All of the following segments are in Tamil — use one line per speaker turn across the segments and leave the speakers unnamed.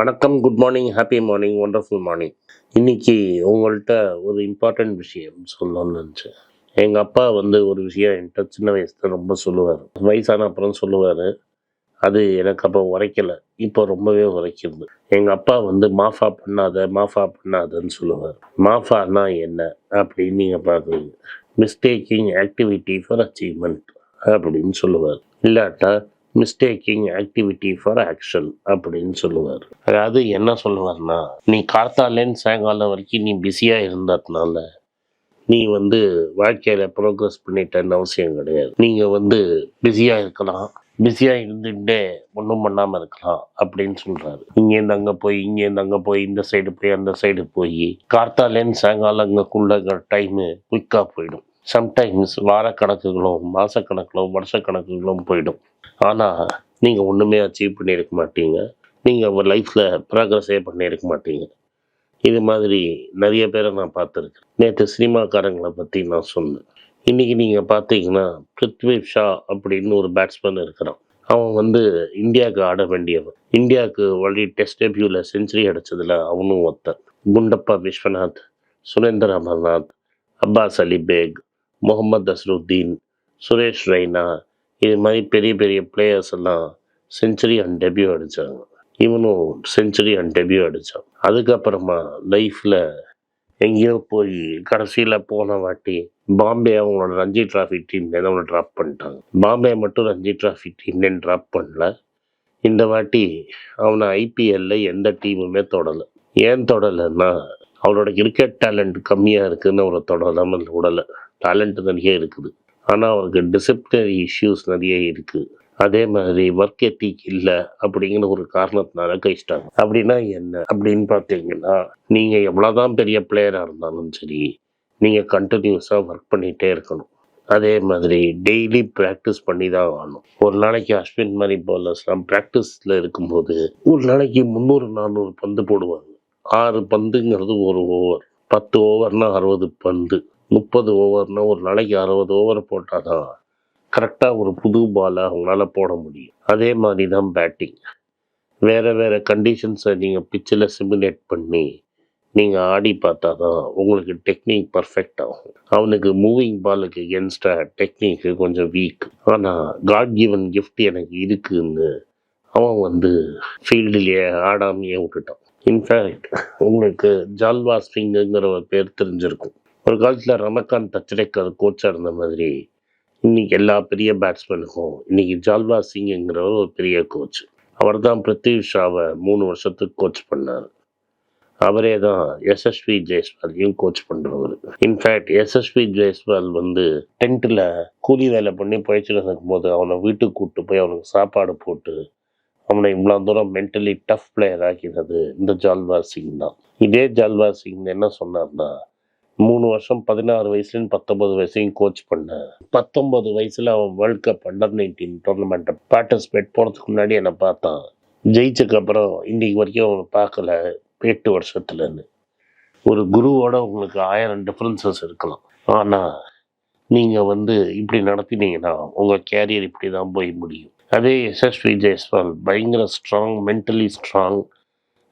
வணக்கம் good morning happy morning wonderful morning இன்றைக்கி உங்கள்கிட்ட ஒரு இம்பார்ட்டண்ட் விஷயம் சொல்லணும்னு நினச்சேன். எங்கள் அப்பா வந்து ஒரு விஷயம் என்கிட்ட சின்ன வயசில் ரொம்ப சொல்லுவார். வயசான அப்புறம் சொல்லுவார். அது எனக்கு அப்போ உரைக்கல. இப்போ ரொம்பவே உரைக்கிறது. எங்கள் அப்பா வந்து மாஃபா பண்ணாத மாஃபா பண்ணாதன்னு சொல்லுவார். மாஃபானா என்ன? அப்படின்னு நீங்கள் பார்க்குறீங்க மிஸ்டேக்கிங் ஆக்டிவிட்டி ஃபார் அச்சீவ்மெண்ட் அப்படின்னு சொல்லுவார். இல்லாட்டா மிஸ்டேக்கிங் ஆக்டிவிட்டி ஃபார் ஆக்ஷன் அப்படின்னு சொல்லுவார். அதாவது என்ன சொல்லுவார்னா நீ கார்த்தாலேன்னு சாயங்காலம் வரைக்கும் நீ பிஸியாக இருந்ததுனால நீ வந்து வாழ்க்கையில் ப்ரோக்ரஸ் பண்ணிட்டேன்னு அவசியம் கிடையாது. நீங்கள் வந்து பிஸியாக இருக்கலாம் பிஸியாக இருந்துகிட்டே ஒன்றும் பண்ணாமல் இருக்கலாம் அப்படின்னு சொல்கிறாரு இங்கேருந்து அங்கே போய் இங்கேருந்து அங்கே போய் இந்த சைடு போய் அந்த சைடு போய் கார்த்தாலேன்னு சாயங்காலங்கக்குள்ள டைமு குயிக்காக போயிடும். சம்டைம்ஸ் வாரக்கணக்குகளும் மாதக்கணக்கிலும் வருஷக்கணக்குகளும் போயிடும். ஆனால் நீங்கள் ஒன்றுமே அச்சீவ் பண்ணியிருக்க மாட்டீங்க. நீங்கள் உங்கள் லைஃப்பில் ப்ராக்ரஸே பண்ணியிருக்க மாட்டீங்க. இது மாதிரி நிறைய பேரை நான் பார்த்துருக்கேன். நேற்று சினிமாக்காரங்களை பற்றி நான் சொன்னேன். இன்றைக்கி நீங்கள் பார்த்தீங்கன்னா பிருத்வி ஷா அப்படின்னு ஒரு பேட்ஸ்மேன் இருக்கிறான். அவன் வந்து இந்தியாவுக்கு ஆட வேண்டியவன். இந்தியாவுக்கு வழி டெஸ்ட் டெபியூவில் செஞ்சுரி அடித்ததில் அவனும் ஒருத்தன். குண்டப்பா விஸ்வநாத் சுரேந்தர் அமர்நாத் அப்பாஸ் அலி பேக் முகமது அசருத்தீன் சுரேஷ் ரெய்னா இது மாதிரி பெரிய பெரிய பிளேயர்ஸ் எல்லாம் செஞ்சுரி அண்ட் டெபியூ அடித்தாங்க இவனும் செஞ்சுரி அண்ட் டெபியூ அடித்தான் அதுக்கப்புறமா லைஃப்பில் எங்கேயோ போய் கடைசியில் போன வாட்டி பாம்பே அவங்களோட ரஞ்சி டிராஃபி டீம்லேருந்து அவனை ட்ராப் பண்ணிட்டாங்க. பாம்பே மட்டும் ரஞ்சி டிராஃபி டீம்லேருந்து ட்ராப் பண்ணல. இந்த வாட்டி அவனை ஐபிஎல்ல எந்த டீமுமே தொடலை. ஏன் தொடலைன்னா அவனோட கிரிக்கெட் டேலண்ட் கம்மியாக இருக்குதுன்னு அவரை தொடராமல் விடலை. டேலண்ட் நிறைய இருக்குது. ஆனால் அவருக்கு டிசிப்ளினரி இஷ்யூஸ் நிறைய இருக்குது அதே மாதிரி ஒர்க் எத்திக் இல்லை அப்படிங்கிற ஒரு காரணத்தினால கழிச்சிட்டாங்க. அப்படின்னா என்ன? அப்படின்னு பார்த்தீங்கன்னா நீங்கள் எவ்வளோதான் பெரிய பிளேயராக இருந்தாலும் சரி நீங்கள் கண்டினியூஸாக ஒர்க் பண்ணிகிட்டே இருக்கணும். அதே மாதிரி டெய்லி ப்ராக்டிஸ் பண்ணி தான் ஆகணும். ஒரு நாளைக்கு அஸ்வின் மாதிரி பவுலர்ஸ்லாம் ப்ராக்டிஸில் இருக்கும்போது ஒரு நாளைக்கு முந்நூறு நானூறு பந்து போடுவாங்க. ஆறு பந்துங்கிறது ஒரு ஓவர் பத்து ஓவர்னால் அறுபது பந்து. முப்பது ஓவர்னு ஒரு நாளைக்கு அறுபது ஓவர் போட்டால் தான் கரெக்டாக ஒரு புது பாலை அவங்களால போட முடியும். அதே மாதிரி தான் பேட்டிங் வேறு வேறு கண்டிஷன்ஸை நீங்கள் பிச்சில் சிமுலேட் பண்ணி நீங்கள் ஆடி பார்த்தா தான் உங்களுக்கு டெக்னிக் பர்ஃபெக்ட் ஆகும். அவனுக்கு மூவிங் பாலுக்கு எகென்ஸ்டாக டெக்னிக்கு கொஞ்சம் வீக் ஆனால் காட் கிவன் கிஃப்ட் எனக்கு இருக்குதுன்னு அவன் வந்து ஃபீல்டுலேயே ஆடாமையே விட்டுட்டான். இன்ஃபேக்ட் உங்களுக்கு ஜால்வா ஸ்விங்குங்கிற ஒரு பேர் தெரிஞ்சிருக்கும். ஒரு காலத்தில் ரமகாந்த் தச்சடேக்கர் கோச்சாக இருந்த மாதிரி இன்னைக்கு எல்லா பெரிய பேட்ஸ்மேனுக்கும் இன்னைக்கு ஜால்வா சிங்குங்கிறவர் ஒரு பெரிய கோச் அவர் தான் பிருத்வி ஷாவை மூணு வருஷத்துக்கு கோச் பண்ணார். அவரே தான் எஸ்எஸ்வி ஜெய்ஸ்வாலையும் கோச் பண்ணுறவர் இன்ஃபேக்ட் எஸ்எஸ்வி ஜெய்ஸ்வால் வந்து டென்ட்டில் கூலி வேலை பண்ணி பயிற்சியில் இருக்கும்போது அவனை வீட்டுக்கு கூப்பிட்டு போய் அவனுக்கு சாப்பாடு போட்டு அவனை இவ்வளோ தூரம் மென்டலி டஃப் பிளேயர் ஆக்கினது இந்த ஜால்வார் சிங் தான். இதே ஜால்வார் சிங் என்ன சொன்னார்னா மூணு வருஷம் பதினாறு வயசுலேருந்து பத்தொன்பது வயசுலையும் கோச் பண்ணேன் பத்தொன்பது வயசில் அவன் வேர்ல்ட் கப் அண்டர் நைன்டீன் டோர்னமெண்ட்டை பார்ட்டிசிபேட் போகிறதுக்கு முன்னாடி என்னை பார்த்தான். ஜெயிச்சதுக்கப்புறம் இன்றைக்கு வரைக்கும் அவனை பார்க்கல. எட்டு வருஷத்துலன்னு. ஒரு குருவோட உங்களுக்கு ஆயிரம் டிஃப்ரென்சஸ் இருக்கலாம். ஆனால் நீங்கள் வந்து இப்படி நடத்தினீங்கன்னா உங்கள் கேரியர் இப்படி தான் போய் முடியும். அதே எஸ்எஸ்வி ஜெய்ஸ்வால் பயங்கர strong mentally strong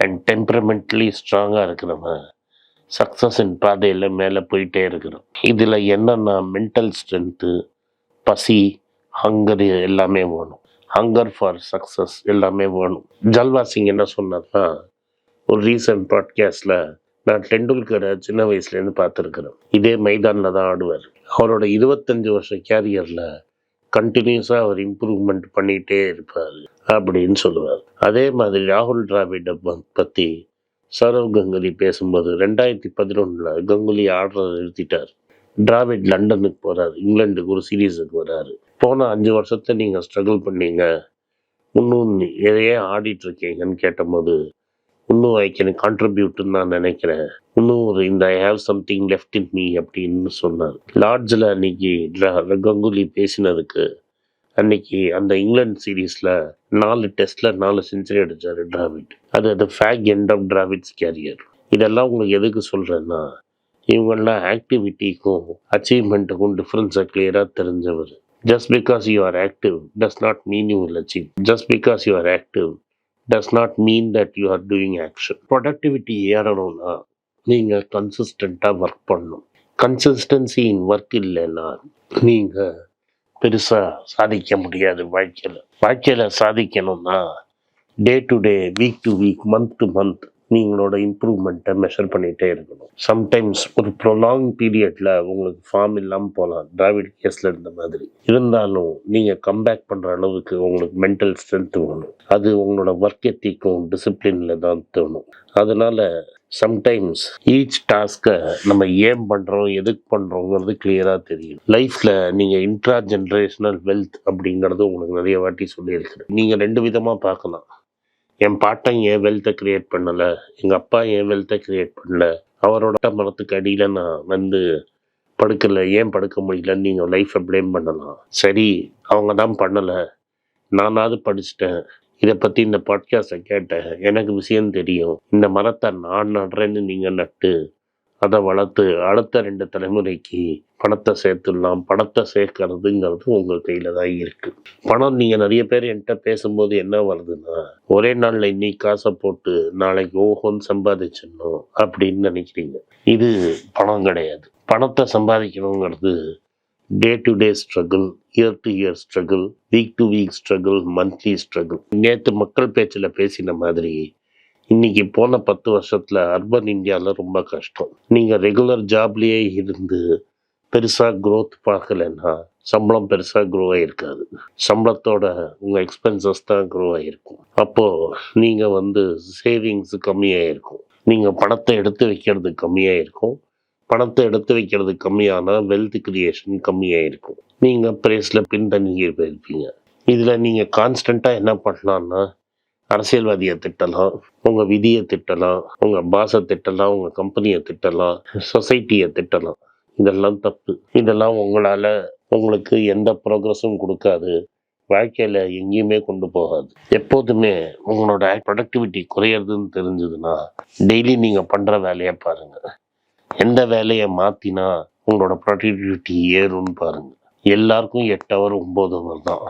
and temperamentally ஸ்ட்ராங்காக இருக்கிறவன். சக்ஸஸின் பாதையில் மேலே போயிட்டே இருக்கிறோம். இதில் என்னென்னா மென்டல் ஸ்ட்ரென்த்து பசி ஹங்கர் எல்லாமே வேணும். ஹங்கர் ஃபார் சக்ஸஸ் எல்லாமே வேணும். ஜல்வா சிங் என்ன சொன்னார்னா ஒரு ரீசன்ட் பாட்காஸ்டில் நான் டெண்டுல்கரை சின்ன வயசுலேருந்து பார்த்துருக்குறேன். இதே மைதானில் தான் ஆடுவார். அவரோட இருபத்தஞ்சி வருஷம் கேரியரில் கண்டினியூஸாக அவர் இம்ப்ரூவ்மெண்ட் பண்ணிகிட்டே இருப்பார் அப்படின்னு சொல்லுவார். அதே மாதிரி ராகுல் டிராவிடை பற்றி சௌரவ் கங்குலி பேசும்போது ரெண்டாயிரத்தி பதினொன்றில் கங்குலி ஆடுறதை நிறுத்திட்டார். டிராவிட் லண்டனுக்கு போகிறார் இங்கிலாந்துக்கு ஒரு சீரீஸுக்கு வராரு. போன அஞ்சு வருஷத்தை நீங்கள் ஸ்ட்ரகிள் பண்ணீங்க. இன்னும் எதையே ஆடிட்டு இருக்கீங்கன்னு கேட்டபோது இன்னும் ஐ கேன் கான்ட்ரிபியூட்னு நான் நினைக்கிறேன். இன்னும் ஒரு இந்த I have something left in me அப்படின்னு சொன்னார். லார்ட்ஸில் அன்னைக்கு கங்குலி பேசினதுக்கு அன்னைக்கு அந்த இங்கிலாந்து சீரீஸில் நாலு டெஸ்ட்டில் நாலு செஞ்சுரி அடித்தார் டிராவிட். அது அது fag end of Dravid's career இதெல்லாம் உங்களுக்கு எதுக்கு சொல்கிறேன்னா இவங்கெல்லாம் ஆக்டிவிட்டிக்கும் அச்சீவ்மெண்ட்டுக்கும் டிஃப்ரென்ஸை கிளியராக தெரிஞ்சவர். Just because you are active does not mean you will achieve just because you are active does not mean that you are doing action productivity ஏறணும்னா நீங்கள் கன்சிஸ்டண்ட்டாக ஒர்க் பண்ணணும். கன்சிஸ்டன்சி இன் ஒர்க் இல்லைன்னா நீங்கள் பெருசாக சாதிக்க முடியாது வாழ்க்கையில். வாழ்க்கையில் சாதிக்கணும்னா day to day week to week month to month நீங்களோட இம்ப்ரூவ்மெண்ட்டை மெஷர் பண்ணிகிட்டே இருக்கணும். சம்டைம்ஸ் ஒரு ப்ரொலாங் பீரியடில் உங்களுக்கு ஃபார்ம் இல்லாமல் போகலாம். டிராவிட் கேஸில் இருந்த மாதிரி. இருந்தாலும் நீங்கள் கம்பேக் பண்ணுற அளவுக்கு உங்களுக்கு மென்டல் ஸ்ட்ரென்த் வேணும். அது உங்களோட ஒர்க் எத்திக்கும் டிசிப்ளினில் தான் தோணும். அதனால் சம்டைம்ஸ் ஈச் டாஸ்க்கை நம்ம ஏன் பண்ணுறோம் எதுக்கு பண்ணுறோங்கிறது கிளியராக தெரியும். லைஃப்பில் நீங்கள் இன்ட்ரா ஜென்ரேஷனல் வெல்த் அப்படிங்கிறது உங்களுக்கு நிறைய வாட்டி சொல்லியிருக்கிறேன். நீங்கள் ரெண்டு விதமாக பார்க்கலாம். என் பாட்டன் ஏன் வெல்த்தை கிரியேட் பண்ணலை எங்கள் அப்பா ஏன் வெல்த்தை கிரியேட் பண்ணல அவரோட மரத்துக்கு அடியில் நான் வந்து படுக்கலை ஏன் படுக்க முடியலன்னு நீங்கள் லைஃப்பை ப்ளேம் பண்ணலாம். சரி அவங்க தான் பண்ணலை. நானாவது படிச்சுட்டேன். இதை பற்றி இந்த பாட்காஸ்டை கேட்டேன் எனக்கு விஷயம் தெரியும். இந்த மரத்தை நான் நடுறேன்னு நீங்கள் நட்டு அதை வளர்த்து அடுத்த ரெண்டு தலைமுறைக்கு பணத்தை சேர்த்துடலாம். பணத்தை சேர்க்கறதுங்கிறது உங்கள் கையில் தான் இருக்குது பணம் நீங்கள் நிறைய பேர் என்கிட்ட பேசும்போது என்ன வருதுன்னா ஒரே நாளில் இன்னைக்கு காசை போட்டு நாளைக்கு ஓஹோன்னு சம்பாதிச்சிடணும் அப்படின்னு நினைக்கிறீங்க. இது பணம் கிடையாது. பணத்தை சம்பாதிக்கணுங்கிறது day to day struggle year to year struggle week to week struggle monthly struggle நேற்று மக்கள் பேச்சில் பேசின மாதிரி இன்னைக்கு போன பத்து வருஷத்தில் அர்பன் இந்தியாவில் ரொம்ப கஷ்டம். நீங்கள் ரெகுலர் ஜாப்லேயே இருந்து பெருசாக க்ரோத் பார்க்கலன்னா சம்பளம் பெருசாக க்ரோ ஆகிருக்காது சம்பளத்தோட உங்கள் எக்ஸ்பென்சஸ் தான் க்ரோ ஆகிருக்கும் அப்போது நீங்கள் வந்து சேவிங்ஸ் கம்மியாக இருக்கும் நீங்கள் பணத்தை எடுத்து வைக்கிறது கம்மியாக இருக்கும் பணத்தை எடுத்து வைக்கிறது கம்மியானா வெல்த் கிரியேஷன் கம்மியாக இருக்கும். நீங்கள் பிரேஸில் பின்தங்கி போயிருப்பீங்க. இதில் நீங்கள் கான்ஸ்டண்ட்டாக என்ன பண்ணலான்னா அரசியல்வாதியை திட்டலாம் உங்கள் விதியை திட்டலாம் உங்கள் பாஸை திட்டலாம் உங்கள் கம்பெனியை திட்டலாம் சொசைட்டியை திட்டலாம். இதெல்லாம் தப்பு. இதெல்லாம் உங்களால் உங்களுக்கு எந்த ப்ரோக்ரஸும் கொடுக்காது. வாழ்க்கையில் எங்கேயுமே கொண்டு போகாது. எப்போதுமே உங்களோட ப்ரொடக்டிவிட்டி குறையிறதுன்னு தெரிஞ்சதுன்னா டெய்லி நீங்கள் பண்ணுற வேலையை பாருங்கள் எந்த வேலையை மாற்றினா உங்களோட ப்ரொடக்டிவிட்டி ஏறும்னு பாருங்கள் எல்லாருக்கும் எட்டு ஹவர் ஒம்பது ஹவர் தான்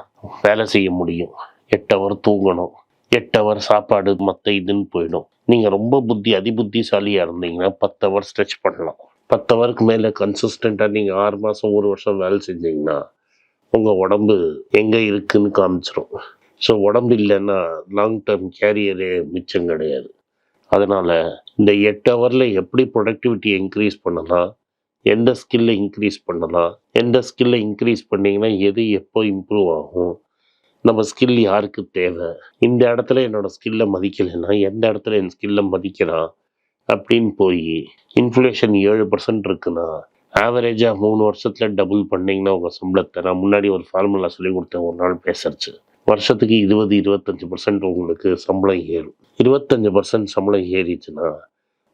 வேலை செய்ய முடியும். எட்டு ஹவர் தூங்கணும். எட்டு ஹவர் சாப்பாடு மற்ற இதுன்னு போயிடும். நீங்கள் ரொம்ப புத்தி அதிபுத்திசாலியாக இருந்தீங்கன்னா பத்து ஹவர் ஸ்ட்ரெச் பண்ணலாம். பத்து ஹவருக்கு மேலே கன்சிஸ்டண்ட்டாக நீங்கள் ஆறு மாதம் ஒரு வருஷம் வேலை செஞ்சீங்கன்னா உங்கள் உடம்பு எங்கே இருக்குன்னு காமிச்சிடும் ஸோ உடம்பு இல்லைன்னா லாங் டேர்ம் கேரியரே மிச்சம் கிடையாது. அதனால் இந்த எட்டு ஹவரில் எப்படி ப்ரொடக்டிவிட்டியை இன்க்ரீஸ் பண்ணலாம்? எந்த ஸ்கில்லை இன்க்ரீஸ் பண்ணலாம்? எந்த ஸ்கில்லை இன்க்ரீஸ் பண்ணிங்கன்னா எது எப்போ இம்ப்ரூவ் ஆகும்? நம்ம ஸ்கில் யாருக்கு தேவை? இந்த இடத்துல என்னோட ஸ்கில்லை மதிக்கலைன்னா எந்த இடத்துல என் ஸ்கில்லை மதிக்கிறான்? அப்படின்னு போய் இன்ஃப்ளேஷன் ஏழு பர்சன்ட் இருக்குன்னா ஆவரேஜாக மூணு வருஷத்தில் டபுள் பண்ணிங்கன்னா உங்கள் சம்பளத்தை நான் முன்னாடி ஒரு ஃபார்முலா சொல்லி கொடுத்தேன் ஒரு நாள் பேசுறச்சு. வருஷத்துக்கு இருபது இருபத்தஞ்சி பர்சன்ட் உங்களுக்கு சம்பளம் ஏறும். இருபத்தஞ்சி பர்சன்ட் சம்பளம் ஏறிச்சுன்னா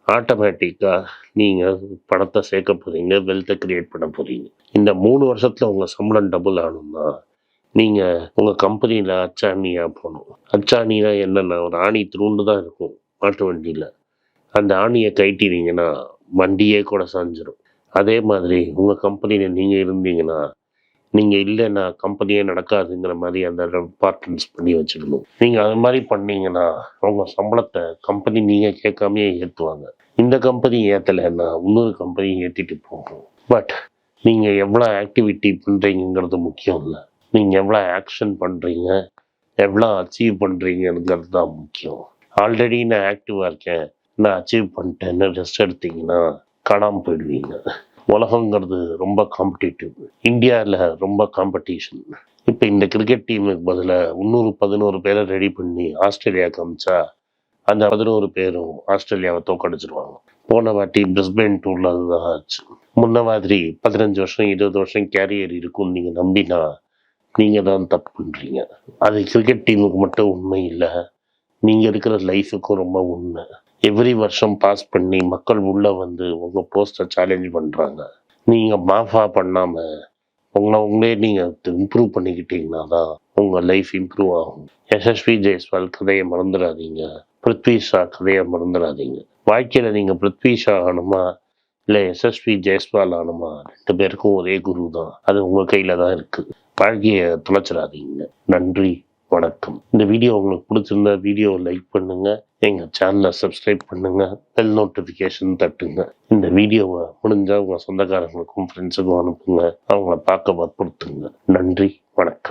ஆட்டோமேட்டிக்காக நீங்கள் பணத்தை சேர்க்க போகிறீங்க வெல்த்தை கிரியேட் பண்ண போகிறீங்க இந்த மூணு வருஷத்தில் உங்கள் சம்பளம் டபுள் ஆகணும்னா நீங்கள் உங்கள் கம்பெனியில் அச்சாணியாக போகணும். அச்சாணினா என்னென்னா ஒரு ஆணி திருண்டு தான் இருக்கும் மாட்டு வண்டியில். அந்த ஆணியை கைட்டினீங்கன்னா வண்டியே கூட சாஞ்சிடும் அதே மாதிரி உங்கள் கம்பெனியில் நீங்கள் இருந்தீங்கன்னா நீங்கள் இல்லைன்னா கம்பெனியே நடக்காதுங்கிற மாதிரி அந்த பார்ட்னர்ஸ் பண்ணி வச்சுக்கணும் நீங்கள் அது மாதிரி பண்ணீங்கன்னா உங்கள் சம்பளத்தை கம்பெனி நீங்கள் கேட்காமையே ஏற்றுவாங்க இந்த கம்பெனி ஏற்றலைன்னா இன்னொரு கம்பெனி ஏற்றிட்டு போகும். பட் நீங்கள் எவ்வளோ ஆக்டிவிட்டி பண்ணுறீங்கிறது முக்கியம் இல்லை. நீங்கள் எவ்வளோ ஆக்ஷன் பண்ணுறீங்க எவ்வளோ அச்சீவ் பண்ணுறீங்கிறது தான் முக்கியம். ஆல்ரெடி நான் ஆக்டிவாக இருக்கேன். நான் அச்சீவ் பண்ணிட்டேன்னு ரெஸ்ட் எடுத்தீங்கன்னா காணாமல் போயிடுவீங்க. உலகங்கிறது ரொம்ப காம்படிட்டிவ் இந்தியாவில் ரொம்ப காம்படிஷன் இப்போ இந்த கிரிக்கெட் டீமுக்கு பதிலாக இன்னொரு பதினோரு பேரை ரெடி பண்ணி ஆஸ்திரேலியா காமிச்சா அந்த பதினோரு பேரும் ஆஸ்திரேலியாவை தோக்கடிச்சிருவாங்க போன வாட்டி பிரிஸ்பெயின் டூரில் அதுதான் ஆச்சு முன்ன மாதிரி பதினஞ்சு வருஷம் இருபது வருஷம் கேரியர் இருக்கும்னு நீங்கள் நம்பினா நீங்கள் தான் தப்பு பண்ணுறீங்க அது கிரிக்கெட் டீமுக்கு மட்டும் உண்மை இல்லை. நீங்கள் இருக்கிற லைஃபுக்கும் ரொம்ப உண்மை. எவ்ரி வருஷம் பாஸ் பண்ணி மக்கள் உள்ளே வந்து உங்கள் போஸ்ட்டை சேலஞ்ச் பண்ணுறாங்க நீங்கள் மாஃபா பண்ணாமல் உங்களை உங்களே நீங்கள் இம்ப்ரூவ் பண்ணிக்கிட்டீங்கன்னா தான் உங்கள் லைஃப் இம்ப்ரூவ் ஆகும். எஸ்எஸ்வி ஜெய்ஸ்வால் கதையை மறந்துடாதீங்க. பிருத்வி ஷா கதையை மறந்துடாதீங்க. வாழ்க்கையில் நீங்கள் பிருத்வி ஷா ஆகணுமா? இல்லை எஸ்எஸ்வி ஜெய்ஸ்வால் ஆகணுமா? ரெண்டு பேருக்கும் ஒரே குரு தான். அது உங்கள் கையில் தான் இருக்குது வாழ்க்கையை தொலைச்சிடாதீங்க. நன்றி. வணக்கம். இந்த வீடியோ உங்களுக்கு பிடிச்சிருந்தா வீடியோவை லைக் பண்ணுங்க. எங்க சேனலை சப்ஸ்கிரைப் பண்ணுங்க. பெல் நோட்டிஃபிகேஷன் தட்டுங்க. இந்த வீடியோவை முடிஞ்சா உங்க சொந்தக்காரங்களுக்கும் ஃப்ரெண்ட்ஸுக்கும் அனுப்புங்க. அவங்கள பார்க்க வற்புறுத்துங்க. நன்றி. வணக்கம்.